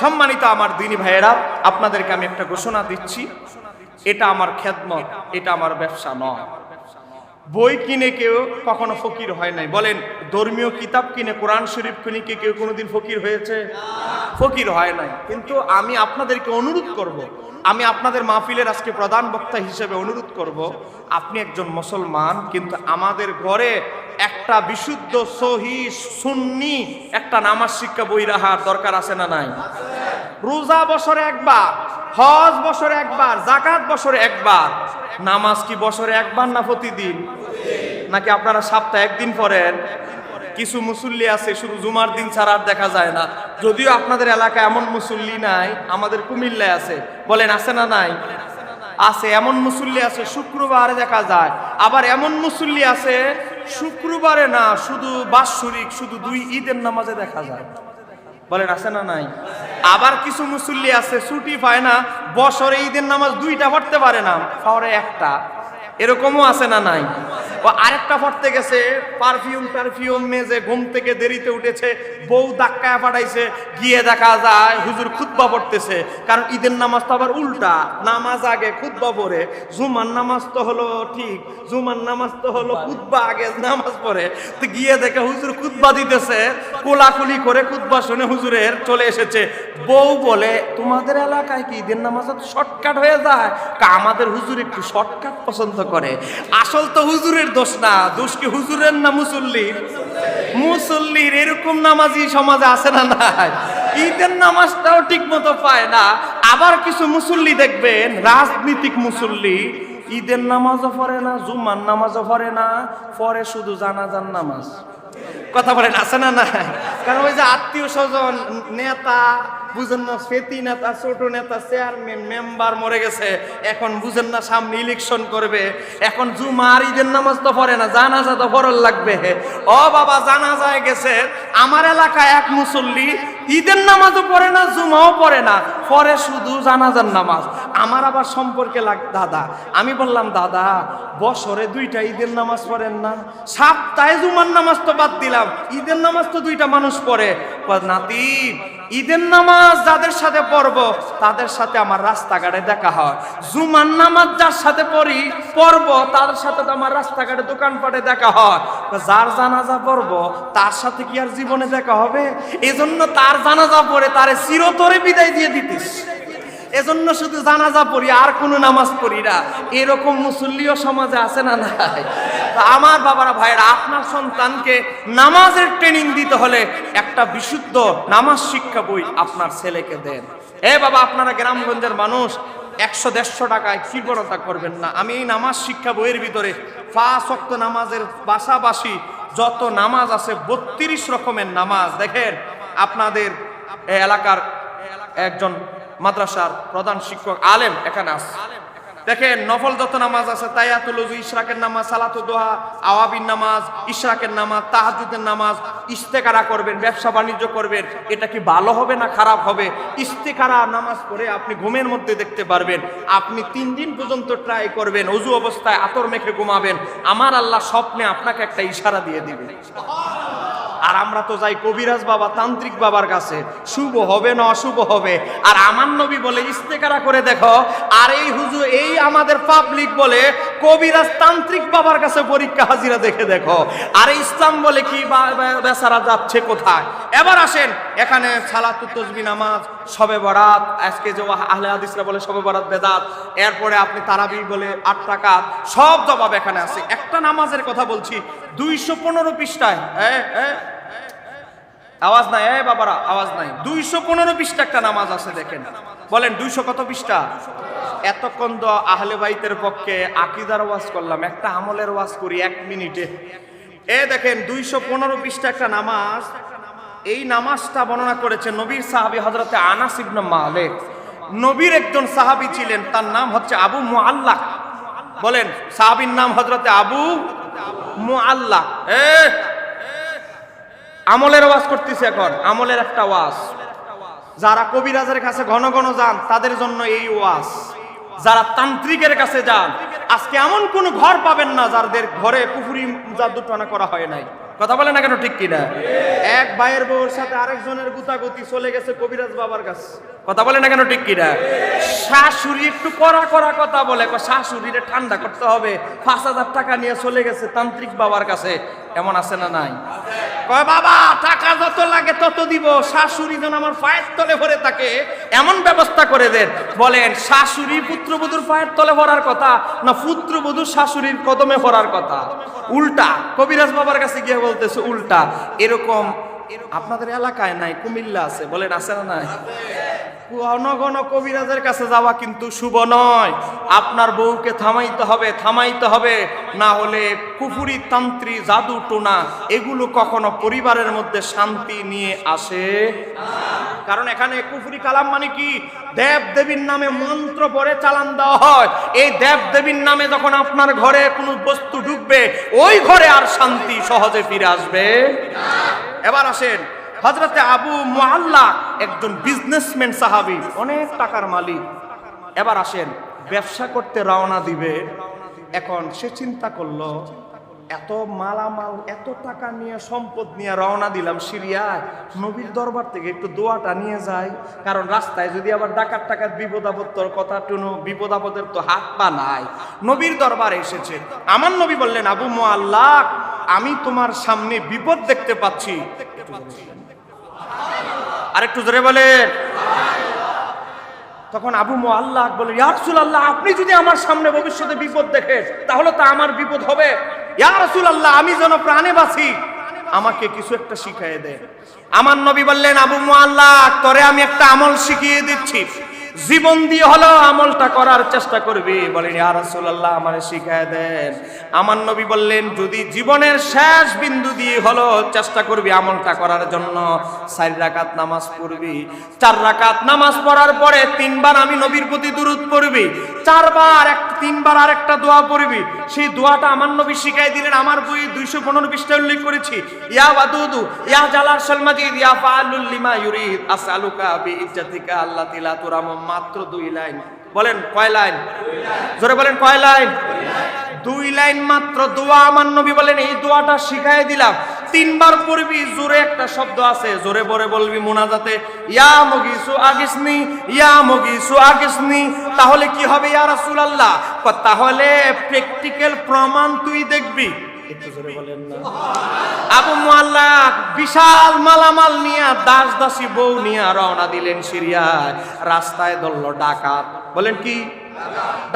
সম্মানিত আমার দিনী ভাইয়েরা, আপনাদেরকে আমি একটা ঘোষণা দিচ্ছি এটা আমার খেদমত, এটা আমার ব্যবসা নয় বই কিনে কেউ কখনো ফকির হয় নাই বলেন, ধর্মীয় কিতাব কিনে, কোরআন শরীফ কিনে কে কেউ কোনোদিন ফকির হয়েছে ফকির হয় নাই কিন্তু আমি আপনাদেরকে অনুরোধ করব। আমি আপনাদের মাহফিলের আজকে প্রধান বক্তা হিসেবে অনুরোধ করব। আপনি একজন মুসলমান, কিন্তু আমাদের ঘরে একটা বিশুদ্ধ সহি সুন্নি, একটা নামাজ শিক্ষা বই রাখার দরকার আছে না নাই রোজা বছরে একবার, হজ বছরে একবার জাকাত বছরে একবার, নামাজ কি বছরে একবার না প্রতিদিন? নাকি আপনারা সপ্তাহে একদিন পড়েন? কিছু মুসল্লি আছে, শুধু জুমার দিন ছাড়া আর দেখা যায় না। যদিও আপনাদের এলাকায় এমন মুসল্লি নাই, আমাদের কুমিল্লায় আছে। বলেন, আছে না নাই? আছে, এমন মুসল্লি আছে, শুক্রবারে দেখা যায়। আবার এমন মুসল্লি আছে, শুক্রবারে না, শুধু বাৎসরিক, শুধু দুই ঈদের নামাজে দেখা যায়। বলেন, আছে না নাই? আবার কিছু মুসল্লি আছে, ছুটি পায় না, বছরে ঈদের নামাজ দুইটা পড়তে পারে না, শহরে একটা। এরকমও আছে না নাই? ও আরেকটা পড়তে গেছে। পারফিউম পারফিউম মেজে ঘুম থেকে দেরিতে উঠেছে। বউ ধাক্কায় পাঠাইছে গিয়ে দেখা যায় হুজুর খুতবা পড়তেছে। কারণ ঈদের নামাজ তো আবার উল্টা। নামাজ আগে খুতবা পড়ে। জুমার নামাজ তো হলো ঠিক। জুমার নামাজ তো হলো খুতবা আগে নামাজ পড়ে। তো গিয়ে দেখে হুজুর খুতবা দিতেছে। কোলাকুলি করে খুতবা শুনে হুজুরের চলে এসেছে। বউ বলে, তোমাদের এলাকায় কি ঈদের নামাজ শর্টকাট হয়ে যায়? কা, আমাদের হুজুর একটু শর্টকাট পছন্দ করে। আসল তো হুজুরের দোষ না। দোষ কি হুজুরের না মুসল্লির? মুসল্লির এরকম নামাজি সমাজে আছে না নাই? ঈদের নামাজটাও ঠিক মতো পায় না। আবার কিছু মুসল্লি দেখবেন, রাজনীতিক মুসল্লি, ঈদের নামাজও পড়ে না, জুম্মার নামাজও পড়ে না, পরে শুধু জানাজান নামাজ। কথা বলেন, আছে না না কারণ ওই যে আত্মীয় স্বজন, নেতা, বুঝেন না স্মৃতি নেতা, ছোট নেতা চেয়ারম্যান মেম্বার মরে গেছে। এখন বুঝেন না সামনে ইলেকশন করবে। এখন জুমার ঈদের নামাজ তো পড়ে না, জানাজা তো পড়ল লাগবে। ও বাবা, জানাজায় গেছে। আমার এলাকায় এক মুসল্লি, ঈদের নামাজও পড়ে না, জুমাও পড়ে না, পরে শুধু জানাজার নামাজ। আমার আবার সম্পর্কে লাগ দাদা। আমি বললাম, দাদা, বছরে দুইটা ঈদের নামাজ পড়েন না। সপ্তাহে জুমার নামাজ তো বাদ দিলাম। ঈদের নামাজ তো দুইটা মানুষ পড়ে। নাতি, ঈদের নামাজ যাদের সাথে পড়ব, তাদের সাথে আমার রাস্তাঘাটে দেখা হয়। জুমার নামাজ যার সাথে পড়ি, পড়ব তাদের সাথে তো আমার রাস্তাঘাটে দোকানপাটে দেখা হয়। যার জানাজা পড়ব, তার সাথে কি আর জীবনে দেখা হবে? এজন্য তার জানাজা পড়ে তারে চিরতরে বিদায় দিয়ে দিতিস। এজন্য শুধু জানাজা পড়ি, আর কোনো নামাজ পড়ি না। এরকম মুসল্লিও সমাজে আছে না নাই? আমার বাবারা ভাইরা আপনার সন্তানকে নামাজের ট্রেনিং দিতে হলে একটা বিশুদ্ধ নামাজ শিক্ষা বই আপনার ছেলেকে দেন। এ বাবা, আপনারা গ্রামগঞ্জের মানুষ, একশো দেড়শো টাকায় কৃপণতা করবেন না। আমি এই নামাজ শিক্ষা বইয়ের ভিতরে পাঁচ অক্ত নামাজের পাশাপাশি যত নামাজ আছে, বত্রিশ রকমের নামাজ। দেখেন, আপনাদের এলাকার একজন মাদ্রাসার প্রধান শিক্ষক আলেম এখানে আছে। দেখেন, নফল যত নামাজ আছে, তাইয়াতুল উযু ইশরাকের নামাজ, সালাতুদ দোহা, আওয়াবিন নামাজ, ইশরাকের নামাজ, তাহাজ্জুদের নামাজ, ইস্তেকারা করবেন, ব্যবসা বাণিজ্য করবেন, এটা কি ভালো হবে না খারাপ হবে? ইস্তেকারা, নামাজ পড়ে আপনি ঘুমের মধ্যে দেখতে পারবেন। আপনি তিন দিন পর্যন্ত ট্রাই করবেন অজু অবস্থায় আতর মেখে ঘুমাবেন। আমার আল্লাহ স্বপ্নে আপনাকে একটা ইশারা দিয়ে দিবে। আর আমরা তো যাই কবিরাজ বাবা, তান্ত্রিক বাবার কাছে। শুভ হবে না অশুভ হবে? আর আমার নবী বলে, ইস্তেকারা করে দেখো, আর এই হুজুর, এই আমাদের পাবলিক বলে, কবিরাজ তান্ত্রিক বাবার কাছে পরীক্ষা হাজিরা দেখে দেখো। আর ইসলাম বলে কি বেচারা যাচ্ছে কোথায়? এবার আসেন, এখানে সালাতু তসবি নামাজ, সবে বরাত, আজকে যে আহলে হাদিসরা বলে সবে বরাত বেদাত, এরপরে আপনি তারাবি বলে আট টাকা সব জবাব এখানে আছে। একটা নামাজের কথা বলছি, দুইশো পনেরো পৃষ্ঠায় হ্যাঁ হ্যাঁ আওয়াজ নাই, এ বাবারা, আওয়াজ নাই। দুইশো পনেরো পৃষ্ঠা একটা নামাজ আছে দেখেন। বলেন, দুইশো কত পৃষ্ঠা এতক্ষণ তো আহলে বাইতের পক্ষে আকিদার ওয়াজ করলাম, একটা আমলের ওয়াজ করি এক মিনিটে। এ দেখেন, দুইশো পনেরো পৃষ্ঠা একটা নামাজ, এই নামাজটা বর্ণনা করেছে নবীর সাহাবি হজরতে আনাস ইবনে মালিক। নবীর একজন সাহাবি ছিলেন, তার নাম হচ্ছে আবু মুআল্লাহ বলেন, সাহাবির নাম হজরতে আবু মুআল্লাহ এ আমলের ওয়াজ করতেছি এখন, আমলের একটা ওয়াজ যারা কবিরাজের কাছে ঘন ঘন যান, তাদের জন্য এই ওয়াজ যারা তান্ত্রিকের কাছে যান, আজকে এমন কোন ঘর পাবেন না যাদের ঘরে পুকুরি জাদুটনা করা হয় নাই। কথা বলে না কেন, ঠিক কিনা? এক ভাইয়ের বউর সাথে আরেকজনের গুতাগুতি চলে গেছে কবিরাজ বাবার কাছে। কথা বলে না কেন, ঠিক কিনা? শাশুড়ি একটু কড়া কড়া কথা বলে শাশুড়িরে ঠান্ডা করতে হবে, পাঁচ হাজার টাকা নিয়ে চলে গেছে তান্ত্রিক বাবার কাছে। এমন আছে না নাই? কয়, বাবা, টাকা যত লাগে তত দিব। শাশুড়ি যেন আমার পায়ের তলে ভরে থাকে, এমন ব্যবস্থা করে দেন। বলেন, শাশুড়ি পুত্রবধূর পায়ের তলে ভরার কথা না পুত্রবধূর শাশুড়ির কদমে ভরার কথা? উল্টা, কবিরাজ বাবার কাছে গিয়ে বলতেছে, উল্টা, এরকম আপনাদের এলাকায় নাই, কুমিল্লা আছে। বলেন, আছে না নাই? অনগণ কবিরাজের কাছে যাওয়া কিন্তু শুভ নয়। আপনার বউকে থামাইতে হবে থামাইতে হবে। না হলে কুফুরি তান্ত্রী জাদু, টোনা, এগুলো কখনো পরিবারের মধ্যে শান্তি নিয়ে আসে কারণ এখানে কুফুরি কালাম মানে কি? দেব দেবীর নামে মন্ত্র পরে চালান দেওয়া হয়। এই দেব দেবীর নামে যখন আপনার ঘরে কোনো বস্তু ঢুকবে, ওই ঘরে আর শান্তি সহজে ফিরে আসবে এবার আসেন হজরতে আবু মোয়াল্লা একজন বিজনেসম্যান সাহাবি, অনেক টাকার মালিক। এবার আসেন, ব্যবসা করতে রওনা দিবে। এখন সে চিন্তা করল, এত মালামাল, এত টাকা নিয়ে সম্পদ নিয়ে রওনা দিলাম সিরিয়ায়। নবীর দরবার থেকে একটু দোয়াটা নিয়ে যাই। কারণ রাস্তায় যদি আবার ডাকাত টাকার বিপদ আপত্তর কথা টুনো, বিপদ আপদের তো হাত পা নাই। নবীর দরবার এসেছে। আমার নবী বললেন, আবু মোয়াল্লাহ আমি তোমার সামনে বিপদ দেখতে পাচ্ছি। আরেকটু জোরে বলেন। তখন আবু মোয়াল্লাহ বলে ইয়ারসুল আল্লাহ আপনি যদি আমার সামনে ভবিষ্যতে বিপদ দেখেন তাহলে তো আমার বিপদ হবে। ইয়ারসুল আল্লাহ আমি যেন প্রাণে বাঁচি। আমাকে কিছু একটা শিখিয়ে দেন। আমার নবী বললেন, আবু মোয়াল্লাহ তরে আমি একটা আমল শিখিয়ে দিচ্ছি। জীবন দিয়ে হলো আমলটা করার চেষ্টা করবি। বলেন, ইয়া রাসূলুল্লাহ, আমারে শিখায় দেন। আমার নবী বললেন, যদি জীবনের শেষ বিন্দু দিয়ে হলো চেষ্টা করবি আমলটা করার জন্য, চার রাকাত নামাজ পড়বি। চার রাকাত নামাজ পড়ার পরে তিনবার আমি নবীর প্রতি দুরূদ পড়বি। চারবার এক, তিনবার আরেকটা দোয়া পড়বি। সেই দোয়াটা আমার নবী শিখাই দিলেন, আমার বই দুইশো পনেরো পৃষ্ঠায় উল্লেখ করেছি। ইয়া ওয়াদুদু, ইয়া জালাল সালমাজিদ ইয়া ফাআলুল লিমা ইউরিদ, আসআলুকা বিইজ্জাতিকা আল্লাতি লা তুরাম মাত্র দুই লাইন। বলেন, কয় লাইন? জোরে বলেন, কয় লাইন? দুই লাইন মাত্র দোয়া আমার নবী বলেন, এই দোয়াটা শিখাই দিলাম। তিনবার পড়বি, জোরে একটা শব্দ আছে, জোরে বরে বলবি মোনাজাতে, ইয়া মগিসু আগিসনি, ইয়া মগিসু আগিসনি। তাহলে কি হবে, ইয়া রাসূলুল্লাহ? তাহলে প্র্যাকটিক্যাল প্রমাণ তুই দেখবি। একটু আবু মোয়াল্লা বিশাল মালামাল নিয়ে দাস দাসী বউ নিয়ে রওনা দিলেন সিরিয়ায়। রাস্তায় ধরল ডাকাত। বলেন কি?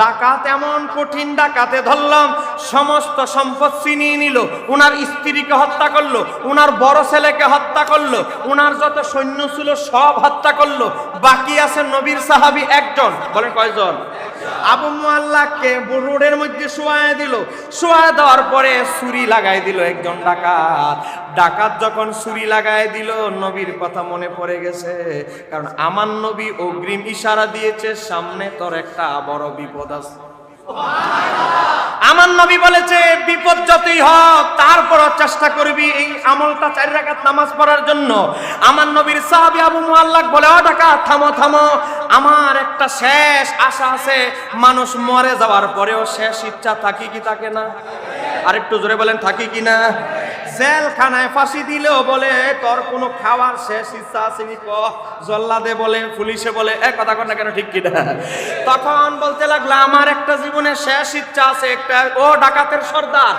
ডাকাত এমন কঠিন ডাকাতে ধরলাম, সমস্ত সম্পদ ছিনিয়ে নিল, উনার স্ত্রীকে হত্যা করল, উনার বড় ছেলেকে হত্যা করল, উনার যত সৈন্য ছিল সব হত্যা করল, বাকি আছে নবীর সাহাবি একজন। বলেন কয়জন? আবু মোয়াল্লাকে রোডের মধ্যে শোয়ায় দিল। শোয়া দেওয়ার পরে ছুরি লাগাই দিল একজন ডাকাত। ডাকাত যখন ছুরি লাগাই দিল, নবীর কথা মনে পড়ে গেছে। কারণ আমার নবী অগ্রিম ইশারা দিয়েছে, সামনে তোর একটা বড় বিপদ আছে। আমার নবী বলেছে, বিপদ যতই হোক তারপর চেষ্টা করবি এই আমলটা চার রাকাত নামাজ পড়ার জন্য। আমার নবীর সাহাবি আবু মুআল্লাক বলে, ও ঢাকা থামো থামো। আমার একটা শেষ আশা আছে, মানুষ মরে যাওয়ার পরেও শেষ ইচ্ছা থাকি কি থাকে না? আরেকটু জোরে বলেন, থাকি কি না? জেলখানায় ফাঁসি দিলেও বলে, তোর কোনো খাওয়ার শেষ ইচ্ছা আসেনি ক? জল্লাদে বলে, পুলিশে বলে, এ কথা কর না কেন, ঠিক কিনা? তখন বলতে লাগল, আমার একটা জীবনের শেষ ইচ্ছা আছে একটা, ও ডাকাতের সর্দার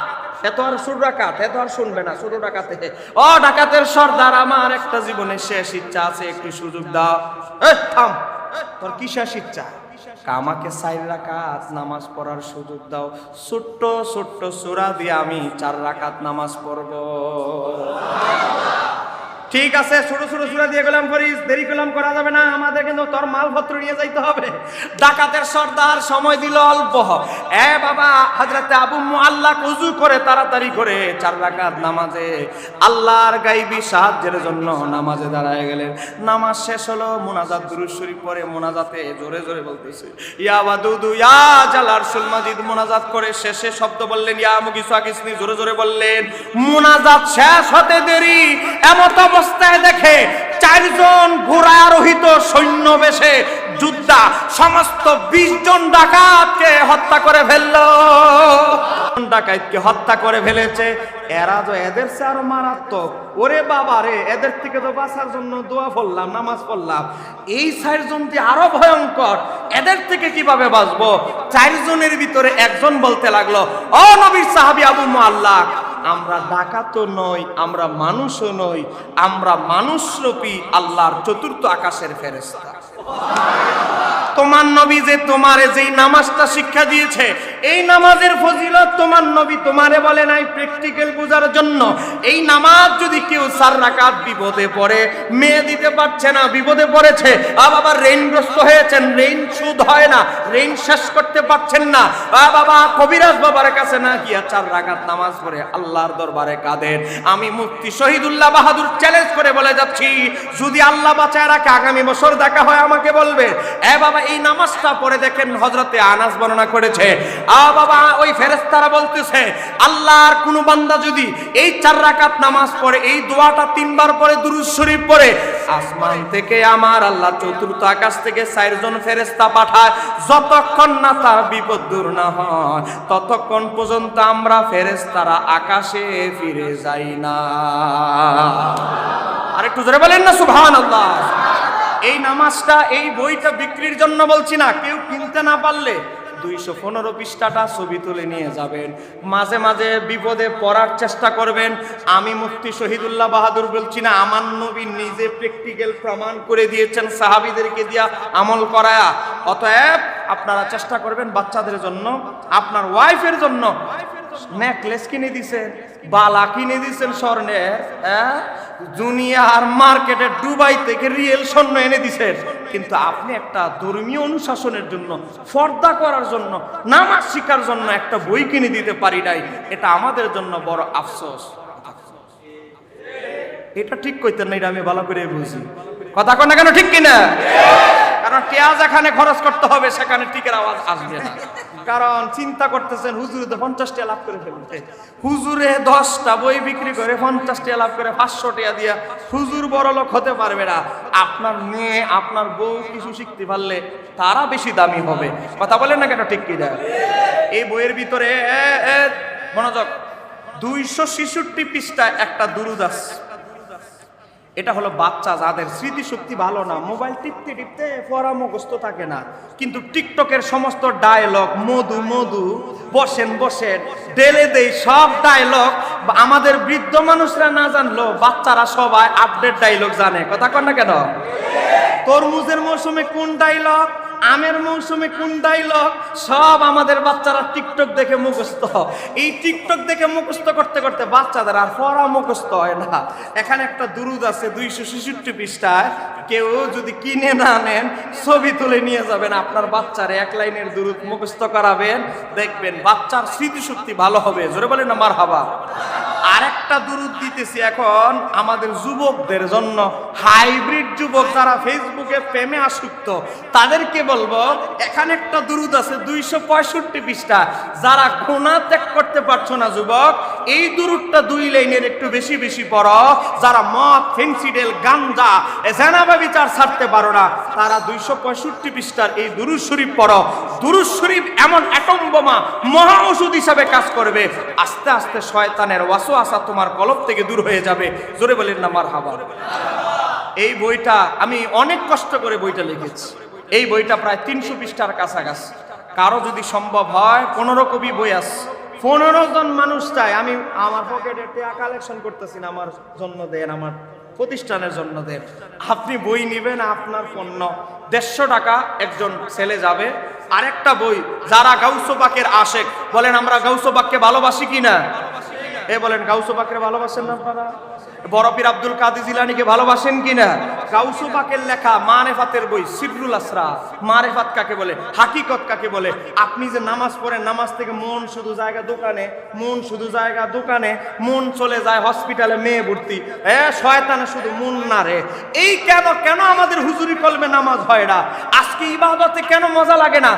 এত আর সুর ডাকাত এত আর শুনবে না শুরু ডাকাতে। ও ডাকাতের সর্দার, আমার একটা জীবনের শেষ ইচ্ছা আছে, একটু সুযোগ দাও। থাম, তোর কি শেষ ইচ্ছা? আমাকে চার রাকাত নামাজ পড়ার সুযোগ দাও। ছোট্ট ছোট্ট সুরা দিয়ে আমি চার রাকাত নামাজ পড়ব। ঠিক আছে ছোট ছোট সুরা দিয়ে গেলাম ফরিস দেরি করলাম করা যাবে না, আমাদের কিন্তু তোর মালপত্র নিয়ে যাইতে হবে। ডাকাতের সর্দার সময় দিল অল্প। এ বাবা হাজরাতে আবু আল্লাহ উজু করে তাড়াতাড়ি করে চার রাকাত নামাজে আল্লাহর গাইবি সাহায্যের জন্য নামাজে দাঁড়ায় গেলেন। নামাজ শেষ হলো, মোনাজাত দুরুদ শরীফ পরে মোনাজাতে জোরে জোরে বলতেছে, ইয়া বাদুদু ইয়া জালার সুল মাজিদ। মোনাজাত করে শেষে শব্দ বললেন, ইয়া মুগিসু আগিসনি জোরে জোরে বললেন, মোনাজাত শেষ হতে দেরি, এমত অবস্থায় দেখে চারজন ঘোড়ারোহিত সৈন্য ছদ্মবেশে যুদ্ধা সমস্ত বিশ জন ডাকাতকে হত্যা করে ফেলল। ডাকাতকে হত্যা করে ফেলেছে। এরা তো এদের চেয়ে আরও মারাত্মক, ওরে বাবা রে, এদের থেকে তো বাঁচার জন্য দোয়া পড়লাম, নামাজ পড়লাম। এই চারজন যে আরও ভয়ঙ্কর, এদের থেকে কীভাবে বাঁচবো? চারজনের ভিতরে একজন বলতে লাগল, ও নবীর সাহাবি আবু মোয়াল্লা আমরা ডাকাতও নই আমরা মানুষও নই আমরা মানুষরূপী আল্লাহর চতুর্থ আকাশের ফেরেস্তা তোমার নবী যে তোমারে যেই নামাজটা শিক্ষা দিয়েছে, এই নামাজের ফজিলত তোমার নবী তোমারে বলে নাই প্র্যাকটিক্যাল বোঝার জন্য। এই নামাজ যদি কেউ চার রাকাত বিপদে পড়ে, মেয়ে দিতে পারছে না, বিপদে পড়েছে বাবা রেইনগ্রস্ত হয়েছেন রেইন সুদ হয় না রেইন শেষ করতে পারছেন না। বাবা কবিরাজ বাবার কাছে না গিয়া চার রাকাত নামাজ পড়ে আল্লাহর দরবারে কাঁদেন। আমি মুফতি শহীদুল্লাহ বাহাদুর চ্যালেঞ্জ করে বলে যাচ্ছি, যদি আল্লাহ বাঁচায় রাখে, আগামী বছর দেখা হয় আমাকে বলবে। এ বাবা এই নামাজটা পড়ে দেখেন হজরতে আনাস বর্ণনা করেছে। আ বাবা, ওই ফেরেস্তারা বলতেছে, আল্লাহর কোন বান্দা যদি এই চার রাকাত নামাজ পড়ে, এই দোয়াটা তিনবার পরে দুরুদ শরীফ পড়ে, আসমান থেকে আমার আল্লাহ চতুর্থ আকাশ থেকে চারজন ফেরেস্তা পাঠায়। যতক্ষণ না তার বিপদ দূর না হয়, ততক্ষণ পর্যন্ত আমরা ফেরেস্তারা আকাশে ফিরে যাই না। আরেকটু জোরে বলেন না সুবহান আল্লাহ এই নামাজটা, এই বইটা বিক্রির জন্য বলছি না, কেউ কিনতে না পারলে দুইশো পনেরো পৃষ্ঠাটা ছবি তুলে নিয়ে যাবেন। মাঝে মাঝে বিপদে পড়ার চেষ্টা করবেন। আমি মুফতি শহীদুল্লাহ বাহাদুর বলছি না, আমার নবী নিজে প্র্যাকটিক্যাল প্রমাণ করে দিয়েছেন, সাহাবিদেরকে দিয়া আমল করায়া। অতএব আপনারা চেষ্টা করবেন বাচ্চাদের জন্য, আপনার ওয়াইফের জন্য নেকলেস কিনে দিছেন, বালা কিনে দিছেন স্বর্ণের হ্যাঁ দুনিয়ার মার্কেটে দুবাই থেকে রিয়েল স্বর্ণ এনে দিছেন। কিন্তু আপনি একটা ধর্মীয় অনুশাসনের জন্য, পর্দা করার জন্য, নামাজ শিকার জন্য একটা বই কিনে দিতে পারি নাই, এটা আমাদের জন্য বড় আফসোস। এটা ঠিক কইতেন না, এটা আমি ভালো করে বুঝি। কথা কন না কেন, ঠিক কিনা? কারণ পেঁয়াজ এখানে খরচ করতে হবে, সেখানে টিকের আওয়াজ আসবে না। কারণ চিন্তা করতেছেন, হুজুরে তো পঞ্চাশটা লাভ করে ফেলতে হুজুরে দশটা বই বিক্রি করে পঞ্চাশটা লাভ করে পাঁচশো টাকা দিয়া হুজুর বড় লোক হতে পারবে না। আপনার মেয়ে, আপনার বউ কিছু শিখতে পারলে তারা বেশি দামি হবে। কথা বলেন না কেন ঠিক কি যায় এই বইয়ের ভিতরে মনোযোগ। দুইশো ছেষট্টি পৃষ্ঠা একটা দুরুদ আছে। এটা হলো বাচ্চা যাদের স্মৃতিশক্তি ভালো না, মোবাইল টিপতে টিপতে পড়া মুখস্থ থাকে না। কিন্তু টিকটকের সমস্ত ডায়লগ মধু মধু, বসেন বসেন ডেলে দেই সব ডায়লগ আমাদের বৃদ্ধ মানুষরা না জানলো, বাচ্চারা সবাই আপডেট ডায়লগ জানে। কথা কন না কেন? তরমুজের মৌসুমে কোন ডায়লগ আমের মৌসুমে কোন ডায়লগ সব আমাদের বাচ্চারা টিকটক দেখে মুখস্থ। এই টিকটক দেখে মুখস্থ করতে করতে বাচ্চাদের আর পড়া মুখস্থ হয় না। এখানে একটা দুরুদ আছে, দুইশো ছেষট্টি পৃষ্ঠায়। কেউ যদি কিনে না নেন, ছবি তুলে নিয়ে যাবেন, আপনার বাচ্চার এক লাইনের দুরুদ মুখস্থ করাবেন, দেখবেন বাচ্চার স্মৃতিশক্তি ভালো হবে। জোরে বলেন না মার হাবা আরেকটা দুরুদ দিতেছি এখন আমাদের যুবকদের জন্য। হাইব্রিড যুবক যারা ফেসবুকে প্রেমে আসক্ত, তাদেরকে বলব, এখানে একটা দুরুদ আছে দুইশো পঁয়ষট্টি পৃষ্ঠা। যারা কোনা ত্যাগ করতে পারছ না যুবক এই দুরুদটা দুই লাইনের একটু বেশি বেশি পড়ো। যারা মদ, ফেন্সিডেল, গাঞ্জা জেনাবা বিচার ছাড়তে পারো না, তারা দুইশো পঁয়ষট্টি পৃষ্ঠার এই দুরুদ শরীফ পড়ো। দুরুদ শরীফ এমন অ্যাটম বোমা, মহা ওষুধ হিসাবে কাজ করবে। আস্তে আস্তে শয়তানের ওয়াসো আসা তোমার কলব থেকে দূর হয়ে যাবে। জোরে বলেন না মার হাবা এই বইটা আমি অনেক কষ্ট করে বইটা লিখেছি। এই বইটা প্রায় তিনশো পৃষ্ঠার কাছাকাছি। কারও যদি সম্ভব হয়, পনেরো কবি বই আছে। পনেরো জন মানুষ চাই আমি আমার পকেটে টাকা কালেকশন করতেছি না, আমার জন্য দেন, আমার প্রতিষ্ঠানের জন্য দেন। আপনি বই নেবেন, আপনার পণ্য। দেড়শো টাকা একজন ছেলে যাবে। আরেকটা বই, যারা গাউসোবাকের আশেক, বলেন আমরা গাউসোবাককে ভালোবাসি কিনা? এ বলেন গাউসোবাকরে ভালোবাসেন না আপনারা? বরফির আব্দুল কাদি জিলানিকে ভালোবাসেন কিনা? গাউসুবাকের লেখা মারেফাতের বই সিররুল আসরা মারেফাত কাকে বলে? হাকিকত কাকে বলে? আপনি যে নামাজ পড়েন, নামাজ থেকে মন শুধু জায়গা দোকানে, মন শুধু জায়গা দোকানে, মন চলে যায় হসপিটালে মেয়ে ভর্তি। এ, শয়তানে শুধু মন না রে। এই কেন কেন আমাদের হুজুরি কলমে নামাজ হয় না? আজকে ইবাদতে কেন মজা লাগে না?